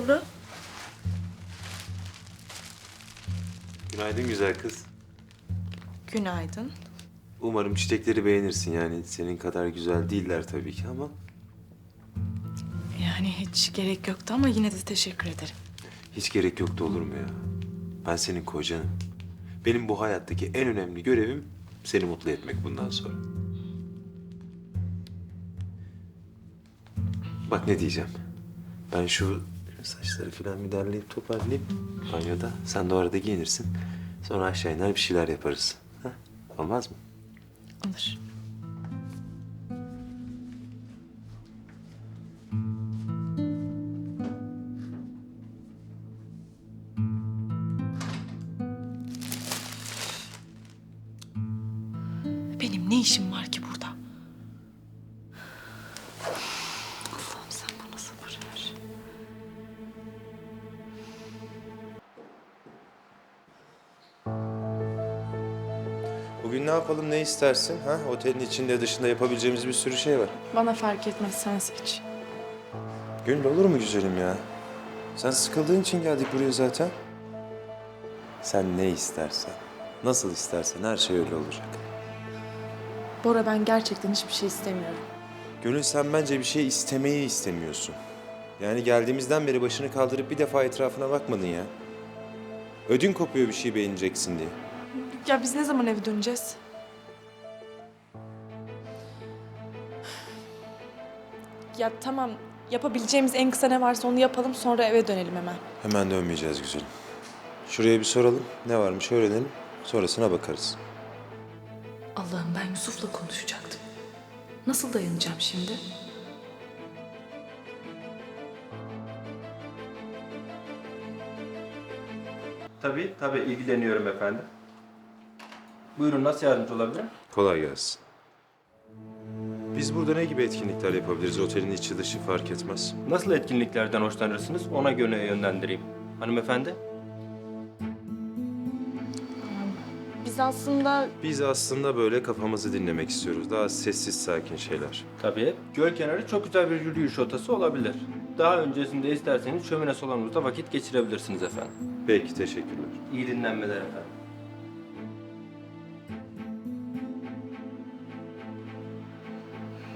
sonra? Günaydın güzel kız. Günaydın. Umarım çiçekleri beğenirsin yani. Senin kadar güzel değiller tabii ki ama... Yani hiç gerek yoktu ama yine de teşekkür ederim. Hiç gerek yoktu olur mu ya? Ben senin kocanım. Benim bu hayattaki en önemli görevim seni mutlu etmek bundan sonra. Bak ne diyeceğim. Ben şu saçları falan bir derleyip toparlayayım banyoda. Sen de o arada giyinirsin. Sonra aşağı iner bir şeyler yaparız. Ha? Olmaz mı? Olur. Benim ne işim var ki Bugün ne yapalım, ne istersin? Ha? Otelin içinde dışında yapabileceğimiz bir sürü şey var. Bana fark etmez sen seç. Gönül olur mu güzelim ya? Sen sıkıldığın için geldik buraya zaten. Sen ne istersen, nasıl istersen her şey öyle olacak. Bora ben gerçekten hiçbir şey istemiyorum. Gönül sen bence bir şey istemeyi istemiyorsun. Yani geldiğimizden beri başını kaldırıp bir defa etrafına bakmadın ya. Ödün kopuyor bir şey beğeneceksin diye. Ya biz ne zaman eve döneceğiz? Ya tamam yapabileceğimiz en kısa ne varsa onu yapalım sonra eve dönelim hemen. Hemen dönmeyeceğiz güzelim. Şuraya bir soralım, ne varmış öğrenelim, sonrasına bakarız. Allah'ım ben Yusuf'la konuşacaktım. Nasıl dayanacağım şimdi? Tabii, tabii ilgileniyorum efendim. Buyurun nasıl yardımcı olabilirim? Kolay gelsin. Biz burada ne gibi etkinlikler yapabiliriz? Otelin içi dışı fark etmez. Nasıl etkinliklerden hoşlanırsınız? Ona göre yönlendireyim. Hanımefendi? Biz aslında Biz aslında böyle kafamızı dinlemek istiyoruz. Daha sessiz, sakin şeyler. Tabii. Göl kenarı çok güzel bir yürüyüş rotası olabilir. Daha öncesinde isterseniz şömine salonumuzda vakit geçirebilirsiniz efendim. Peki, teşekkürler. İyi dinlenmeler efendim.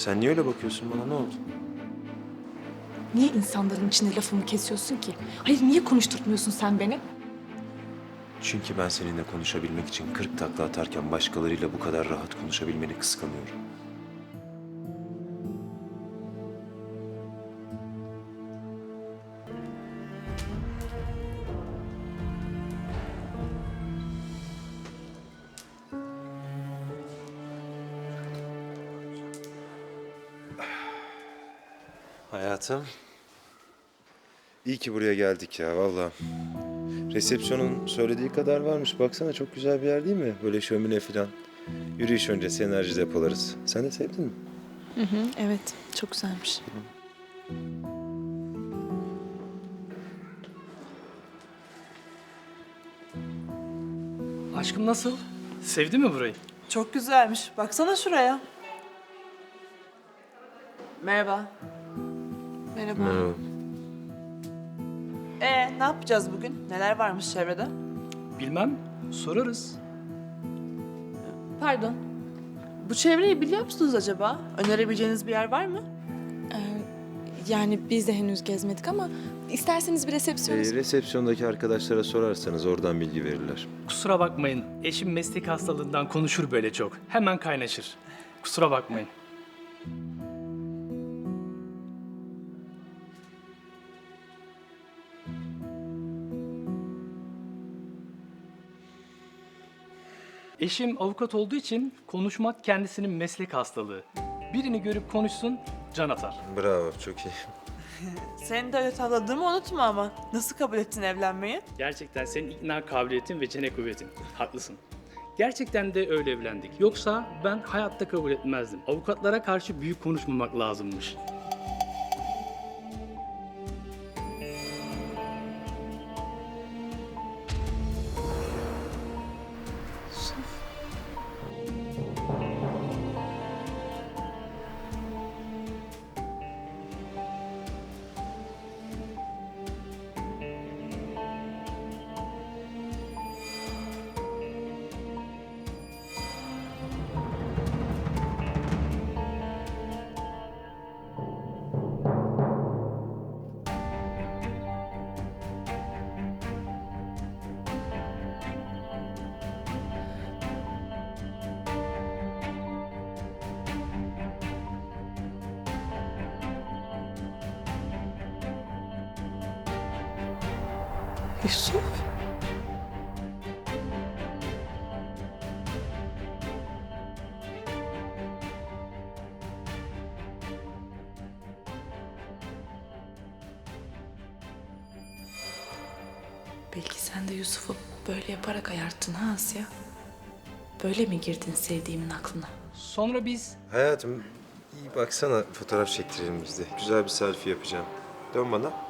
Sen niye öyle bakıyorsun bana? Ne oldu? niye insanların içinde lafımı kesiyorsun ki? Hayır niye konuşturtmuyorsun sen beni? Çünkü ben seninle konuşabilmek için 40 takla atarken başkalarıyla bu kadar rahat konuşabilmeni kıskanıyorum. Hayatım. İyi ki buraya geldik ya vallahi. Resepsiyonun söylediği kadar varmış. Baksana çok güzel bir yer değil mi? Böyle şömine falan. Yürüyüş öncesi enerji depolarız. Sen de sevdin mi? Hı hı, evet çok güzelmiş. Aşkım nasıl? Sevdi mi burayı? Çok güzelmiş. Baksana şuraya. Merhaba. Merhaba. Merhaba. Ee, ne yapacağız bugün? Neler varmış çevrede? Bilmem. Sorarız. Pardon. Bu çevreyi biliyor musunuz acaba? Önerebileceğiniz bir yer var mı? Ee, yani biz de henüz gezmedik ama isterseniz bir resepsiyon... Ee, resepsiyondaki arkadaşlara sorarsanız oradan bilgi verirler. Kusura bakmayın. Eşim meslek hastalığından konuşur böyle çok. Hemen kaynaşır. Kusura bakmayın. Eşim avukat olduğu için konuşmak kendisinin meslek hastalığı. Birini görüp konuşsun, can atar. Bravo, çok iyi. Seni de öyle tavladığımı unutma ama. Nasıl kabul ettin evlenmeyi? Gerçekten senin ikna kabiliyetin ve çene kuvvetin. Haklısın. Gerçekten de öyle evlendik. Yoksa ben hayatta kabul etmezdim. Avukatlara karşı büyük konuşmamak lazımmış. Yusuf. Belki sen de Yusuf'u böyle yaparak ayarttın ha Asya? Böyle mi girdin sevdiğimin aklına? Sonra biz Hayatım iyi baksana fotoğraf çektirelim biz de. Güzel bir selfie yapacağım. Dön bana.